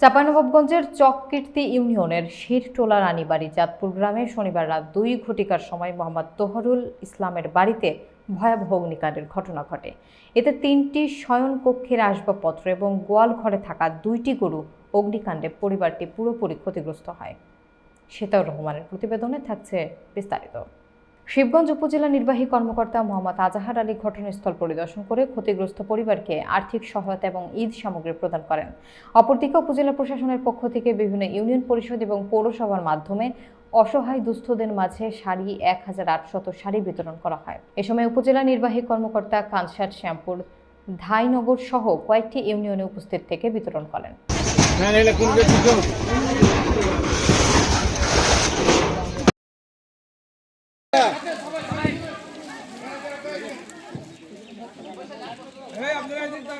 চাঁপাইনবাবগঞ্জের চককীর্তি ইউনিয়নের শিরটোলা রানীবাড়ি চাঁদপুর গ্রামে শনিবার রাত দুই ঘটিকার সময় মোহাম্মদ তোহরুল ইসলামের বাড়িতে ভয়াবহ অগ্নিকাণ্ডের ঘটনা ঘটে। এতে তিনটি শয়নকক্ষের আসবাবপত্র এবং গোয়াল ঘরে থাকা দুইটি গরু অগ্নিকাণ্ডে পরিবারটি পুরোপুরি ক্ষতিগ্রস্ত হয়। সেতাউর রহমানের প্রতিবেদনে থাকছে বিস্তারিত। শিবগঞ্জ উপজেলা নির্বাহী কর্মকর্তা মোহাম্মদ আজাহার আলী ঘটনাস্থল পরিদর্শন করে ক্ষতিগ্রস্ত পরিবারকে আর্থিক সহায়তা এবং ঈদ সামগ্রী প্রদান করেন। অপরদিকে উপজেলা প্রশাসনের পক্ষ থেকে বিভিন্ন ইউনিয়ন পরিষদ এবং পৌরসভার মাধ্যমে অসহায় দুস্থদের মাঝে শাড়ি এক হাজার আটশত শাড়ি বিতরণ করা হয়। এ সময় উপজেলা নির্বাহী কর্মকর্তা কানসার শ্যামপুর ধাইনগর সহ কয়েকটি ইউনিয়নে উপস্থিত থেকে বিতরণ করেন।